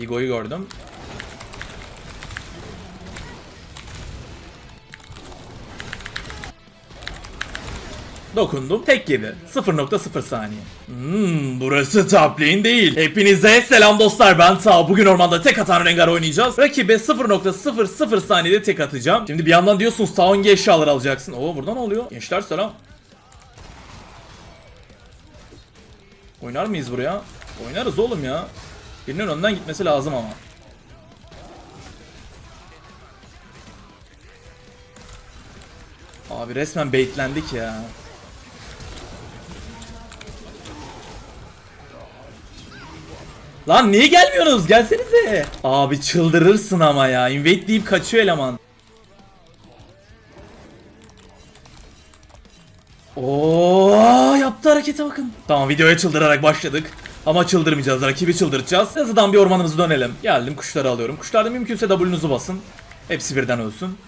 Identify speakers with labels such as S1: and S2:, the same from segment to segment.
S1: Ego'yu gördüm. Dokundum. Tek yedi. 0.0 saniye. Hmm, burası top değil. Hepinize selam dostlar ben Ta. Bugün ormanda tek atan Rengar oynayacağız. Rakibe 0.00 saniyede tek atacağım. Şimdi bir yandan diyorsunuz Ta hangi eşyaları alacaksın? Oo buradan oluyor. Gençler selam. Oynar mıyız buraya? Oynarız oğlum ya. Birinin önden gitmesi lazım ama. Abi resmen baitlendik ya. Lan niye gelmiyorsunuz? Gelsenize. Abi çıldırırsın ama ya. Invade deyip kaçıyor eleman. Oo yaptı harekete bakın. Tamam videoya çıldırarak başladık. Ama çıldırmayacağız. Rakibi çıldırtacağız. Hızlıdan bir ormanımızı dönelim. Geldim kuşları alıyorum. Kuşlarda mümkünse W'nuzu basın. Hepsi birden ölsün.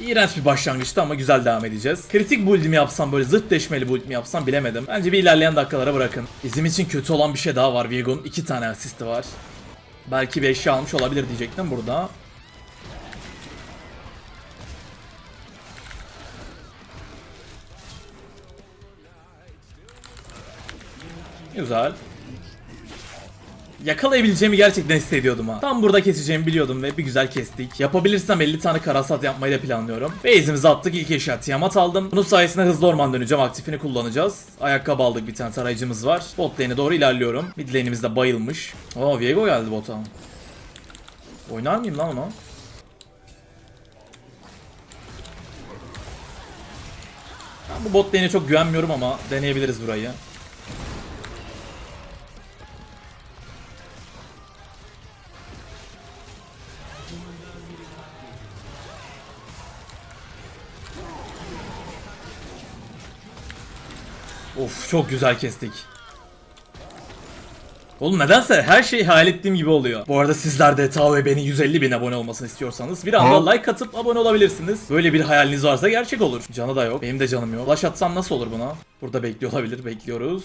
S1: İğrenç bir başlangıçtı ama güzel devam edeceğiz. Kritik build mi yapsam böyle zırt deşmeli build mi yapsam bilemedim. Bence bir ilerleyen dakikalara bırakın. Bizim için kötü olan bir şey daha var. Viego'nun iki tane asisti var. Belki bir eşya almış olabilir diyecektim burada. Güzel. Yakalayabileceğimi gerçekten hissediyordum ha. Tam burada keseceğimi biliyordum ve bir güzel kestik. Yapabilirsem 50 tane karasat yapmayı da planlıyorum. Base'imizi attık ilk eşya Tiamat aldım. Bunun sayesinde hızlı orman döneceğim aktifini kullanacağız. Ayakkabı aldık bir tane tarayıcımız var. Bot lane'e doğru ilerliyorum. Mid lane'imiz de bayılmış. Oo Viego geldi bota. Oynar mıyım lan onu? Ben bu bot lane'e çok güvenmiyorum ama deneyebiliriz burayı. Of çok güzel kestik. Oğlum nedense her şey hayal ettiğim gibi oluyor. Bu arada sizler de Ta ve beni 150 bin abone olmasını istiyorsanız bir anda like atıp abone olabilirsiniz. Böyle bir hayaliniz varsa gerçek olur. Canı da yok. Benim de canım yok. Flash atsam nasıl olur buna? Burada bekliyor olabilir. Bekliyoruz.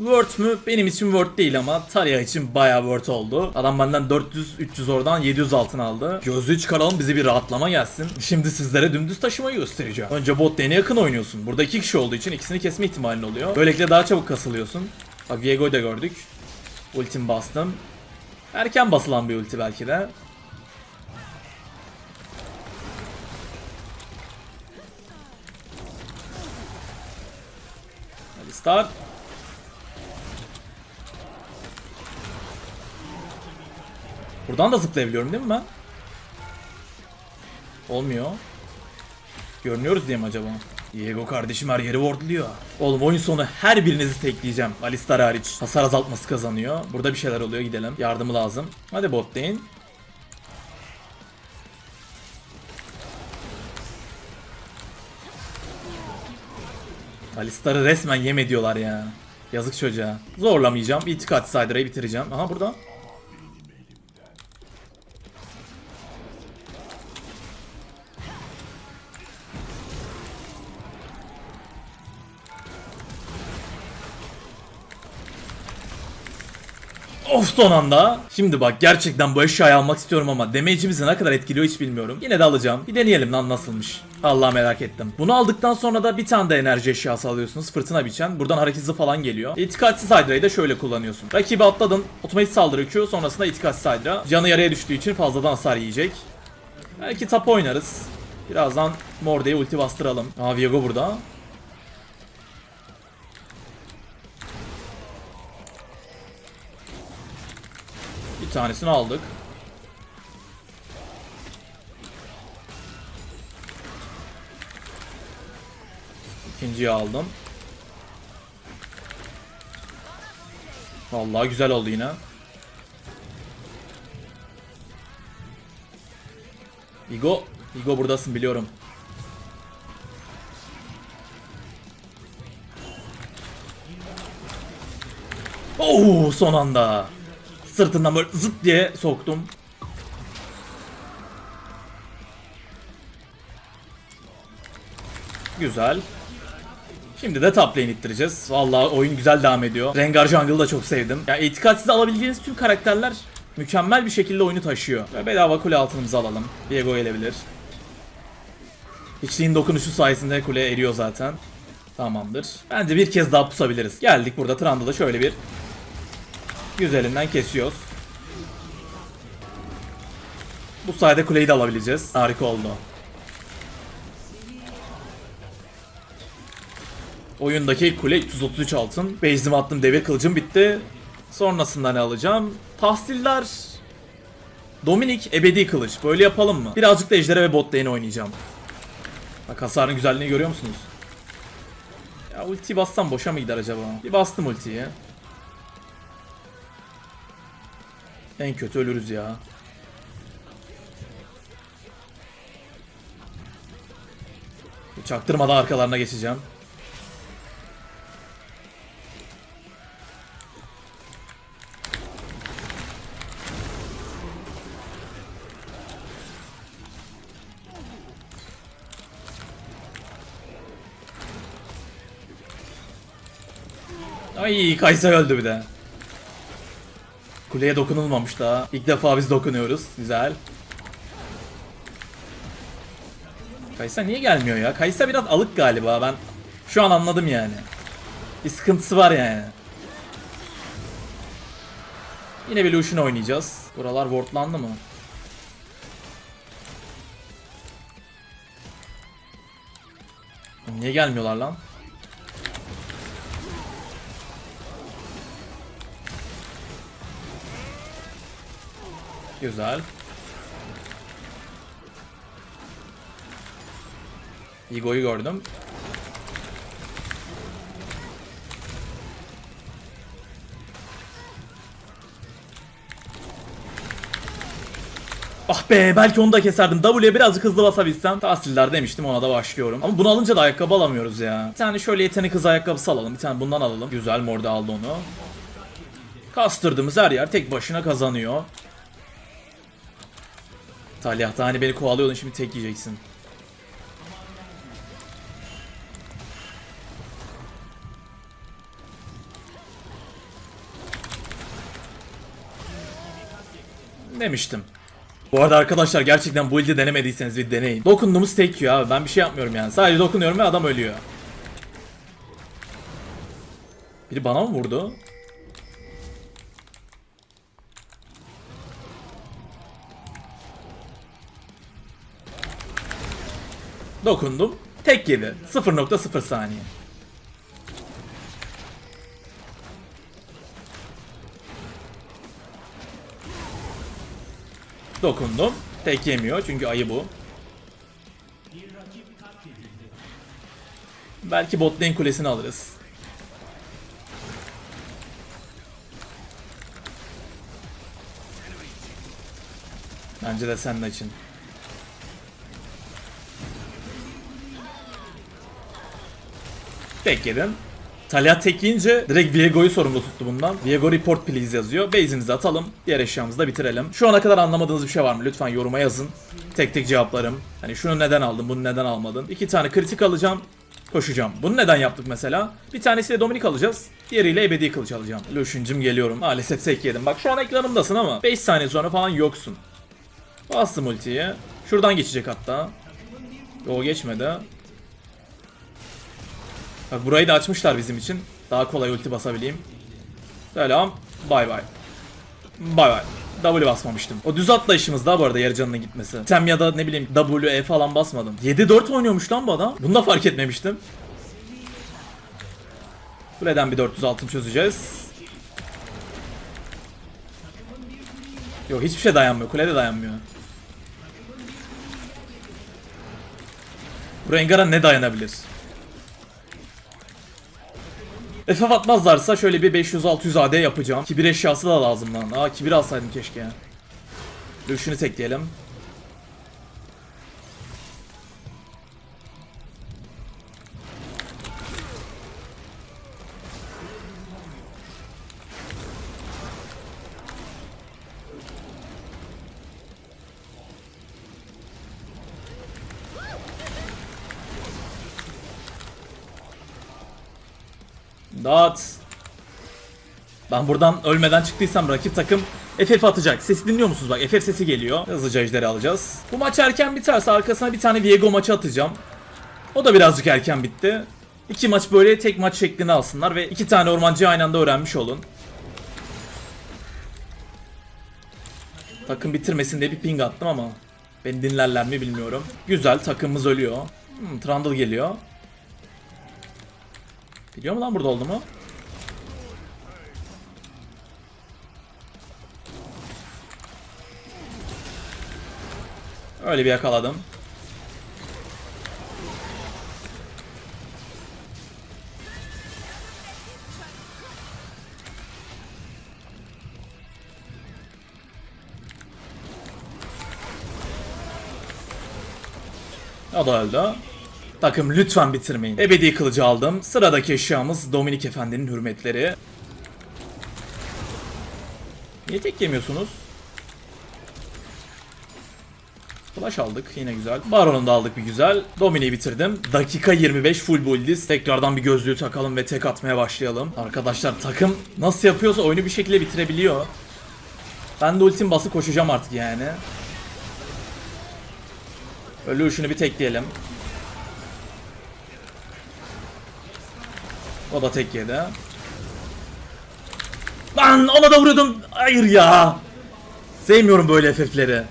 S1: Word mü? Benim için Word değil ama Talia için bayağı Word oldu. Adam benden 400-300 oradan 700 altın aldı. Gözlüğü çıkaralım bize bir rahatlama gelsin. Şimdi sizlere dümdüz taşımayı göstereceğim. Önce bot lane'e yakın oynuyorsun. Burada iki kişi olduğu için ikisini kesme ihtimalin oluyor. Böylelikle daha çabuk kasılıyorsun. Bak Viego'yu da gördük. Ultim bastım. Erken basılan bir ulti belki de. Hadi start. Buradan da zıplayabiliyorum değil mi ben? Olmuyor. Görünüyoruz diye mi acaba? Diego kardeşim her yeri wardluyor. Oğlum oyun sonu her birinizi tekleyeceğim. Alistar hariç. Hasar azaltması kazanıyor. Burada bir şeyler oluyor gidelim. Yardımı lazım. Hadi bot lane. Alistar'ı resmen yem ediyorlar ya. Yazık çocuğa. Zorlamayacağım. İtikat Sider'ı bitireceğim. Aha burada. Of son anda. Şimdi bak gerçekten bu eşyayı almak istiyorum ama damage'imizi ne kadar etkiliyor hiç bilmiyorum. Yine de alacağım. Bir deneyelim lan nasılmış. Allah merak ettim. Bunu aldıktan sonra da bir tane de enerji eşyası alıyorsunuz. Fırtına biçen. Buradan hareket hızı falan geliyor. İtikatsiz Hydra'yı da şöyle kullanıyorsun. Rakibi atladın. Otomatik saldırı Q. Sonrasında itikatsiz Hydra. Canı yarıya düştüğü için fazladan hasar yiyecek. Belki tap oynarız. Birazdan Morde'ye ulti bastıralım. Aa Viego burada. Bir tanesini aldık. İkinciyi aldım. Vallahi güzel oldu yine. Igo, Igo buradasın biliyorum. Oo son anda sırtından böyle zıp diye soktum. Güzel. Şimdi de top lane ittireceğiz. Vallahi oyun güzel devam ediyor. Rengar jungle'ı da çok sevdim. Ya itikatsiz alabileceğiniz tüm karakterler mükemmel bir şekilde oyunu taşıyor. Ve bedava kule altınımızı alalım. Diego gelebilir. Hiçliğin dokunuşu sayesinde kule eriyor zaten. Tamamdır. Bence bir kez daha pusabiliriz. Geldik burada Trundle'da şöyle bir güzelinden kesiyoruz. Bu sayede kuleyi de alabileceğiz. Harika oldu. Oyundaki kule 333 altın. Base'imi attım devir kılıcım bitti. Sonrasında ne alacağım? Tahsiller. Dominik ebedi kılıç. Böyle yapalım mı? Birazcık da ejdere ve bot lane oynayacağım. Bak hasarın güzelliğini görüyor musunuz? Ya ulti bassam boşa mı gider acaba? Bir bastım ultiyi. En kötü ölürüz ya. Çaktırmadan arkalarına geçeceğim. Ay Kaysa öldü bir de. Kuleye dokunulmamış daha. İlk defa biz dokunuyoruz. Güzel. Kaysa niye gelmiyor ya? Kaysa biraz alık galiba ben şu an anladım yani. Bir sıkıntısı var yani. Yine bir Lucian oynayacağız. Buralar wardlandı mı? Niye gelmiyorlar lan? Güzel. Ego'yu gördüm. Ah be belki onu da keserdim. W'ye birazcık hızlı basabilsem. Tahsiller demiştim ona da başlıyorum. Ama bunu alınca da ayakkabı alamıyoruz ya. Bir tane şöyle yetenek hız ayakkabısı alalım. Bir tane bundan alalım. Güzel morda aldı onu. Kastırdığımız her yer tek başına kazanıyor. Talyah da hani beni kovalıyordun şimdi tek yiyeceksin. Demiştim. Bu arada arkadaşlar gerçekten bu build'i denemediyseniz bir deneyin. Dokunduğumuz tek yiyor abi. Ben bir şey yapmıyorum yani. Sadece dokunuyorum ve adam ölüyor. Biri bana mı vurdu? Dokundum. Tek yedi. 0.0 saniye. Dokundum. Tek yemiyor çünkü ayı bu. Belki bot lane kulesini alırız. Bence de senin için. Tek yedim. Talia tek yiyince direkt Viego'yu sorumlu tuttu bundan. Viego report please yazıyor. Base'imizi atalım. Diğer eşyamızı da bitirelim. Şu ana kadar anlamadığınız bir şey var mı? Lütfen yoruma yazın. Tek tek cevaplarım. Hani şunu neden aldın, bunu neden almadın? İki tane kritik alacağım. Koşacağım. Bunu neden yaptık mesela? Bir tanesiyle Dominik alacağız. Diğeriyle ebedi kılıç alacağım. Lucian'cım geliyorum. Maalesef tek yedim. Bak şu an ekranımdasın ama 5 saniye sonra falan yoksun. Bastım ultiyi. Şuradan geçecek hatta. O geçmedi. Bak burayı da açmışlar bizim için. Daha kolay ulti basabileyim. Selam. Bay bay. Bay bay. W basmamıştım. O düz atlayışımız daha bu arada yarı canının gitmesi. Tem ya da ne bileyim W, E falan basmadım. 7-4 oynuyormuş lan bu adam. Bunu da fark etmemiştim. Kuleden bir 400 altın çözeceğiz. Yok hiçbir şey dayanmıyor. Kule de dayanmıyor. Bu Rengar'a ne dayanabilir? FF atmazlarsa şöyle bir 500-600 AD yapacağım. Kibir eşyası da lazım lan. Aa kibir alsaydım keşke. Dövüşünü tekleyelim. İmdat. Ben buradan ölmeden çıktıysam rakip takım FF atacak. Sesi dinliyor musunuz? Bak FF sesi geliyor. Hızlıca ejderi alacağız. Bu maç erken biterse arkasına bir tane Viego maçı atacağım. O da birazcık erken bitti. İki maç böyle tek maç şeklini alsınlar ve iki tane ormancıyı aynı anda öğrenmiş olun. Takım bitirmesin diye bir ping attım ama beni dinlerler mi bilmiyorum. Güzel takımımız ölüyor. Hmm, Trundle geliyor. Biliyor mu lan burada oldu mu? Öyle bir yakaladım. O da öldü. Takım lütfen bitirmeyin. Ebedi kılıcı aldım. Sıradaki eşyamız Dominik Efendi'nin hürmetleri. Niye tek yemiyorsunuz? Flash aldık yine güzel. Baron'u da aldık bir güzel. Dominik'i bitirdim. Dakika 25 full buildiz. Tekrardan bir gözlüğü takalım ve tek atmaya başlayalım. Arkadaşlar takım nasıl yapıyorsa oyunu bir şekilde bitirebiliyor. Ben de ultim bası koşacağım artık yani. Ölü bir tekleyelim. O da tek yedi. Lan ona da vuruyordum. Hayır ya. Sevmiyorum böyle FF'leri.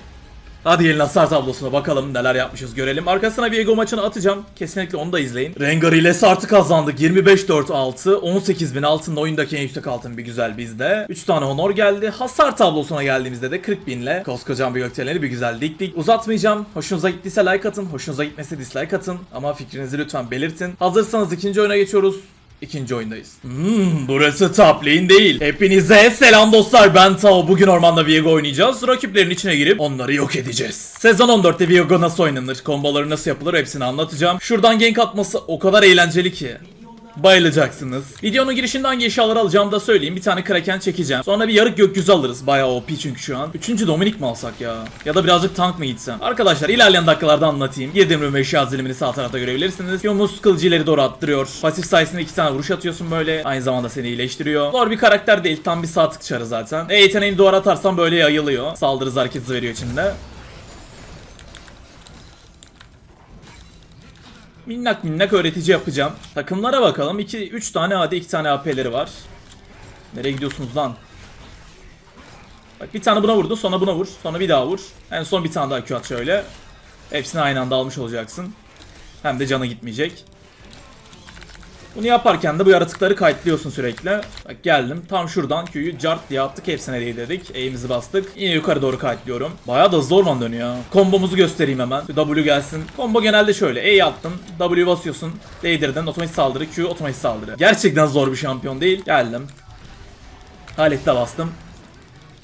S1: Hadi gelin hasar tablosuna bakalım neler yapmışız görelim. Arkasına bir ego maçını atacağım. Kesinlikle onu da izleyin. Rengar ile Sart'ı kazandık. 25-4-6. 18 bin altında oyundaki en yüksek altın bir güzel bizde. 3 tane honor geldi. Hasar tablosuna geldiğimizde de 40 binle koskocaman bir gökdelenleri bir güzel diktik. Uzatmayacağım. Hoşunuza gittiyse like atın. Hoşunuza gitmese dislike atın. Ama fikrinizi lütfen belirtin. Hazırsanız ikinci oyuna geçiyoruz. İkinci oyundayız. Hmm, burası top lane değil. Hepinize selam dostlar ben Tao. Bugün ormanda Viego oynayacağız. Rakiplerin içine girip onları yok edeceğiz. Sezon 14'te Viego nasıl oynanır, komboları nasıl yapılır hepsini anlatacağım. Şuradan gank atması o kadar eğlenceli ki. Bayılacaksınız. Videonun girişinde hangi eşyaları alacağımı da söyleyeyim. Bir tane kraken çekeceğim. Sonra bir yarık gökyüzü alırız. Bayağı OP çünkü şu an. Üçüncü Dominik mi alsak ya? Ya da birazcık tank mı gitsem? Arkadaşlar ilerleyen dakikalarda anlatayım. Girdiğim rüme eşya zilimini sağ tarafta görebilirsiniz. Yomuz kılıcı doğru attırıyor. Pasif sayesinde iki tane vuruş atıyorsun böyle. Aynı zamanda seni iyileştiriyor. Zor bir karakter değil. Tam bir sağ tık çarı zaten. E yeteneğini doğru atarsan böyle yayılıyor. Saldırı hızı hareket hızı veriyor içinde. Minnak minnak öğretici yapacağım. Takımlara bakalım. 2 3 tane AD, 2 tane AP'leri var. Nereye gidiyorsunuz lan? Bak bir tane buna vurdu, sonra buna vur, sonra bir daha vur. En son bir tane daha Q at şöyle. Hepsini aynı anda almış olacaksın. Hem de canı gitmeyecek. Bunu yaparken de bu yaratıkları kayıtlıyorsun sürekli. Bak geldim tam şuradan Q'yu cart diye attık hepsine değdirdik. E'imizi bastık. Yine yukarı doğru kayıtlıyorum. Bayağı da hızlı orman dönüyor. Kombomuzu göstereyim hemen. W gelsin. Combo genelde şöyle. E'yi attın. W basıyorsun. Değdirdin. Otomatik saldırı. Q otomatik saldırı. Gerçekten zor bir şampiyon değil. Geldim. Halet'te bastım.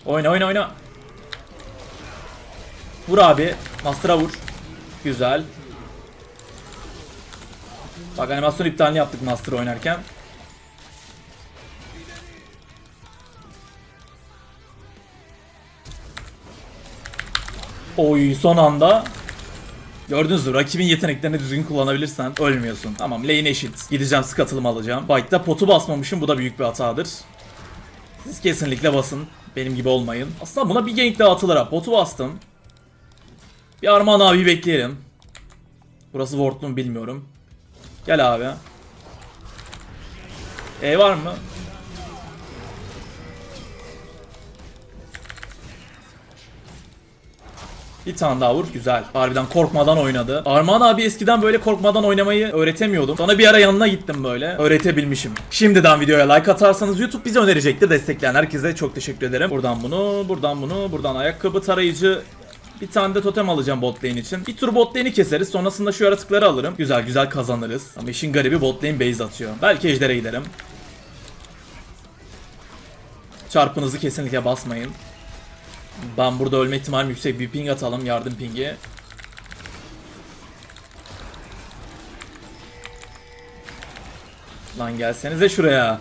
S1: Oyna oyna oyna. Vur abi. Master'a vur. Güzel. Bak animasyon iptalini yaptık Master oynarken. Oy son anda. Gördünüz mü rakibin yeteneklerini düzgün kullanabilirsen ölmüyorsun. Tamam lane eşit. Gideceğim sık atılım alacağım. Fight'ta potu basmamışım bu da büyük bir hatadır. Siz kesinlikle basın. Benim gibi olmayın. Aslında buna bir gank daha atılır ha. Potu bastım. Bir Armağan abi bekleyelim. Burası wardlu mu bilmiyorum. Gel abi. E var mı? Bir tane daha vur. Güzel. Harbiden korkmadan oynadı. Armağan abi eskiden böyle korkmadan oynamayı öğretemiyordum. Sonra bir ara yanına gittim böyle. Öğretebilmişim. Şimdiden videoya like atarsanız YouTube bizi önerecektir. Destekleyen herkese çok teşekkür ederim. Buradan bunu, buradan bunu, buradan ayakkabı tarayıcı, bir tane de totem alacağım bot lane için. Bir tur bot lane'i keseriz. Sonrasında şu yaratıkları alırım. Güzel güzel kazanırız. Ama işin garibi bot lane base atıyor. Belki ejdere giderim. Çarpınızı kesinlikle basmayın. Ben burada ölme ihtimalim yüksek. Bir ping atalım. Yardım pingi. Lan gelsenize şuraya.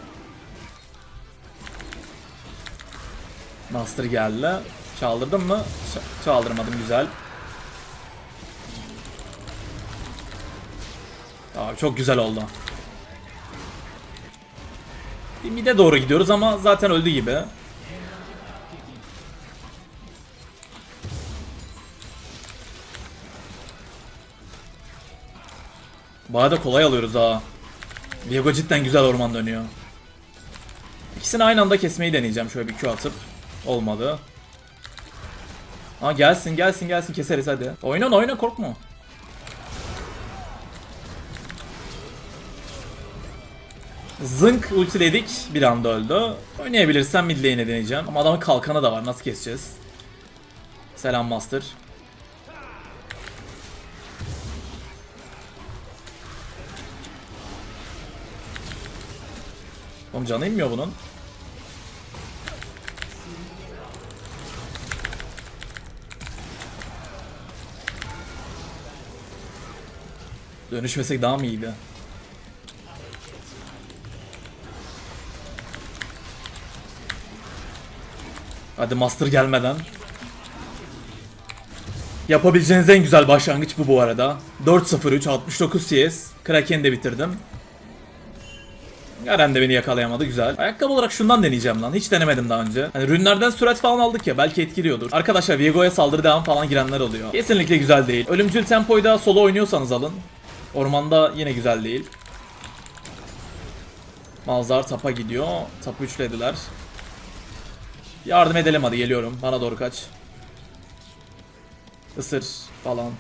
S1: Master geldi. Çaldırdın mı? Çaldırmadım güzel. Abi çok güzel oldu. Bir mide doğru gidiyoruz ama zaten öldü gibi. Bayağı da kolay alıyoruz ha. Viego cidden güzel orman dönüyor. İkisini aynı anda kesmeyi deneyeceğim şöyle bir Q atıp. Olmadı. Ha gelsin gelsin gelsin keseriz hadi. Oynan oyna korkma. Zınk ultiledik bir anda öldü. Oynayabilirsem mid lane'e deneyeceğim. Ama adamın kalkanı da var nasıl keseceğiz? Selam master. Oğlum canı inmiyor bunun. Dönüşmesek daha mı iyiydi? Hadi master gelmeden. Yapabileceğiniz en güzel başlangıç bu bu arada. 4-0-3 69 CS. Kraken'i de bitirdim. Garen de beni yakalayamadı güzel. Ayakkabı olarak şundan deneyeceğim lan. Hiç denemedim daha önce. Hani rünlerden sürat falan aldık ya belki etkiliyordur. Arkadaşlar Viego'ya saldırı devam falan girenler oluyor. Kesinlikle güzel değil. Ölümcül tempoyu da solo oynuyorsanız alın. Ormanda yine güzel değil. Malzar tapa gidiyor. Tapı üçlediler. Yardım edelim hadi geliyorum. Bana doğru kaç. Isır falan.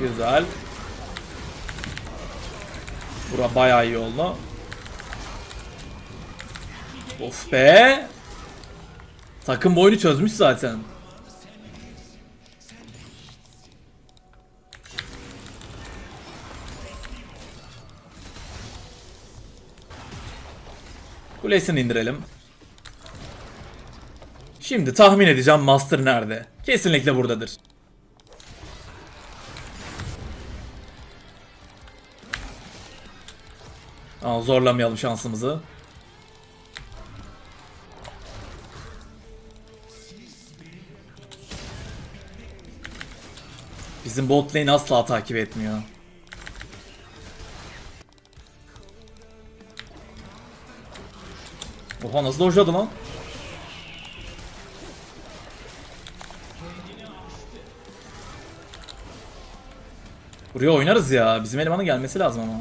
S1: Güzel. Bura bayağı iyi oldu. Of be. Takım bu oyunu çözmüş zaten. Kulesini indirelim. Şimdi tahmin edeceğim Master nerede? Kesinlikle buradadır. Aa, zorlamayalım şansımızı. Bizim bot lane asla takip etmiyor. Oha nasıl dojladı lan? Buraya oynarız ya. Bizim elemanın gelmesi lazım ama.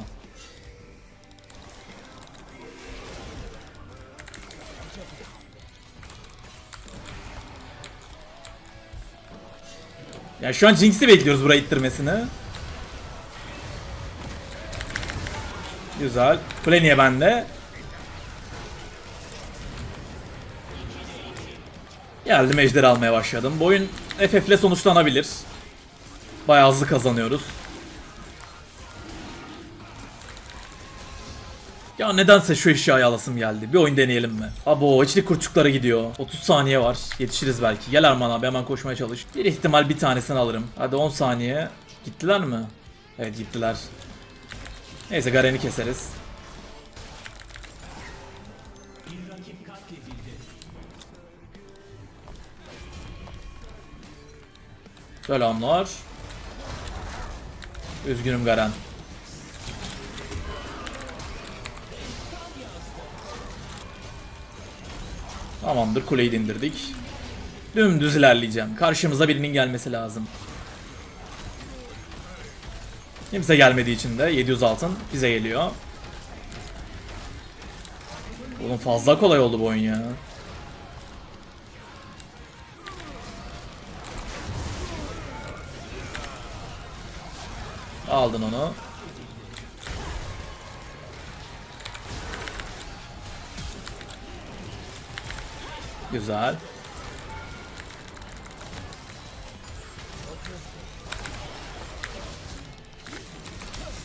S1: Ya şu an Jinx'i bekliyoruz buraya ittirmesini. Güzel. Kule bende? Geldim ejder almaya başladım. Bu oyun FF ile sonuçlanabilir. Bayağı hızlı kazanıyoruz. Ya nedense şu eşyayı alasım geldi. Bir oyun deneyelim mi? Abo içlik kurçuklara gidiyor. 30 saniye var. Yetişiriz belki. Gel Arman abi hemen koşmaya çalış. Bir ihtimal bir tanesini alırım. Hadi 10 saniye. Gittiler mi? Evet gittiler. Neyse Garen'i keseriz. Selamlar. Üzgünüm Garen. Tamamdır kuleyi de indirdik. Dümdüz ilerleyeceğim. Karşımıza birinin gelmesi lazım. Kimse gelmediği için de 700 altın bize geliyor. Oğlum fazla kolay oldu bu oyun ya. Aldın onu. Güzel.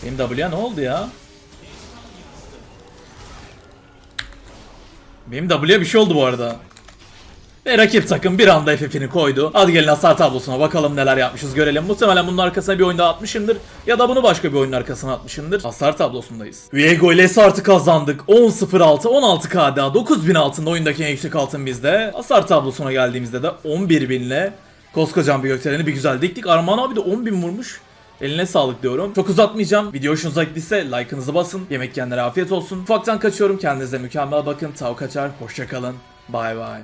S1: Benim W'ya ne oldu ya? Benim W'ye bir şey oldu bu arada. Ve rakip takım bir anda FF'ini koydu. Hadi gelin hasar tablosuna bakalım neler yapmışız görelim. Muhtemelen bunun arkasına bir oyunda atmışımdır. Ya da bunu başka bir oyunun arkasına atmışımdır. Hasar tablosundayız. Viego ile artı kazandık. 10.06, 16 KDA, 9000 altında oyundaki en yüksek altın bizde. Hasar tablosuna geldiğimizde de 11.000 ile koskocaman bir gökdeleni bir güzel diktik. Arman abi de 10.000 vurmuş. Eline sağlık diyorum. Çok uzatmayacağım. Video hoşunuza gittiyse like'ınızı basın. Yemek yiyenlere afiyet olsun. Ufaktan kaçıyorum. Kendinize mükemmel bakın. Tav kaçar. Hoşçakalın. Bay bay.